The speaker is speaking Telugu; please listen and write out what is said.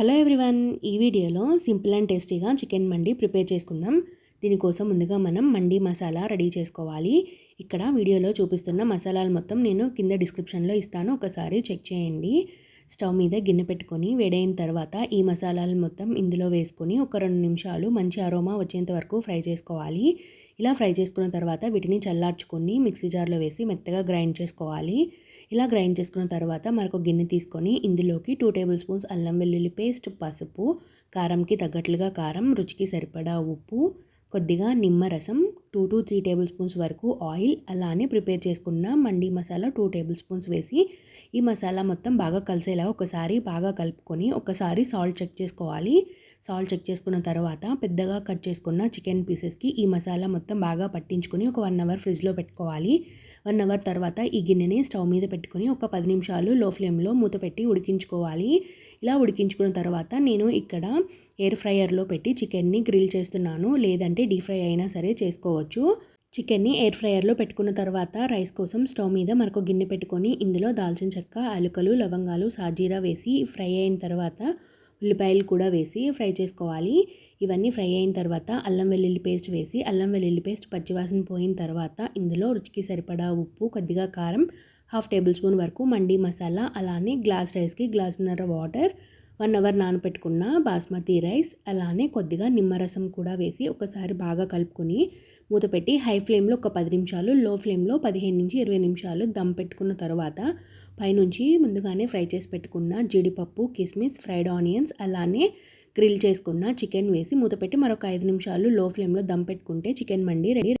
హలో ఎవ్రీవన్ ఈ వీడియోలో సింపుల్ అండ్ టేస్టీగా చికెన్ మండి ప్రిపేర్ చేసుకుందాం. దీనికోసం ముందుగా మనం మండి మసాలా రెడీ చేసుకోవాలి. ఇక్కడ వీడియోలో చూపిస్తున్న మసాలాలు మొత్తం నేను కింద డిస్క్రిప్షన్లో ఇస్తాను ఒకసారి చెక్ చేయండి. స్టవ్ మీద గిన్నె పెట్టుకొని వేడైన తర్వాత ఈ మసాలాలు మొత్తం ఇందులో వేసుకొని ఒక రెండు నిమిషాలు మంచి అరోమా వచ్చేంత వరకు ఫ్రై చేసుకోవాలి. ఇలా ఫ్రై చేసుకున్న తర్వాత వీటిని చల్లార్చుకొని మిక్సీ జార్లో వేసి మెత్తగా గ్రైండ్ చేసుకోవాలి. ఇలా గ్రైండ్ చేసుకున్న తర్వాత మరొక గిన్నె తీసుకొని ఇందులోకి టూ టేబుల్ స్పూన్స్ అల్లం వెల్లుల్లి పేస్ట్ పసుపు కారంకి తగ్గట్లుగా కారం రుచికి సరిపడా ఉప్పు కొద్దిగా నిమ్మరసం two to three table spoons వరకు ఆయిల్ అలానే ప్రిపేర్ చేసుకున్న mandi masala two table spoons వేసి ఈ మసాలా మొత్తం బాగా కలిసేలా ఒకసారి బాగా కలుపుకొని ఒకసారి సాల్ట్ చెక్ చేసుకోవాలి. సాల్ట్ చెక్ చేసుకున్న తర్వాత పెద్దగా కట్ చేసుకున్న చికెన్ పీసెస్కి ఈ మసాలా మొత్తం బాగా పట్టించుకొని ఒక వన్ అవర్ ఫ్రిడ్జ్లో పెట్టుకోవాలి. వన్ అవర్ తర్వాత ఈ గిన్నెని స్టవ్ మీద పెట్టుకొని ఒక పది నిమిషాలు లో ఫ్లేమ్లో మూత పెట్టి ఉడికించుకోవాలి. ఇలా ఉడికించుకున్న తర్వాత నేను ఇక్కడ ఎయిర్ ఫ్రైయర్లో పెట్టి చికెన్ని గ్రిల్ చేస్తున్నాను. లేదంటే డీప్ ఫ్రై అయినా సరే చేసుకోవచ్చు. చికెన్ని ఎయిర్ ఫ్రైయర్లో పెట్టుకున్న తర్వాత రైస్ కోసం స్టవ్ మీద మరొక గిన్నె పెట్టుకొని ఇందులో దాల్చిన చెక్క అలుకలు లవంగాలు సాజీరా వేసి ఫ్రై అయిన తర్వాత ఉల్లిపాయలు కూడా వేసి ఫ్రై చేసుకోవాలి. ఇవన్నీ ఫ్రై అయిన తర్వాత అల్లం వెల్లుల్లి పేస్ట్ వేసి అల్లం వెల్లుల్లి పేస్ట్ పచ్చివాసన పోయిన తర్వాత ఇందులో రుచికి సరిపడా ఉప్పు కొద్దిగా కారం హాఫ్ టేబుల్ స్పూన్ వరకు మండి మసాలా అలానే గ్లాస్ రైస్కి గ్లాసున్నర వాటర్ వన్ అవర్ నానపెట్టుకున్న బాస్మతి రైస్ అలానే కొద్దిగా నిమ్మరసం కూడా వేసి ఒకసారి బాగా కలుపుకొని మూత పెట్టి హై ఫ్లేమ్లో ఒక పది నిమిషాలు లో ఫ్లేమ్లో పదిహేను నుంచి ఇరవై నిమిషాలు దమ్ పెట్టుకున్న తర్వాత పైనుంచి ముందుగానే ఫ్రై చేసి పెట్టుకున్న జీడిపప్పు కిస్మిస్ ఫ్రైడ్ ఆనియన్స్ అలానే గ్రిల్ చేసుకున్న చికెన్ వేసి మూత పెట్టి మరొక ఐదు నిమిషాలు లో ఫ్లేమ్లో దమ్ పెట్టుకుంటే చికెన్ మండి రెడీ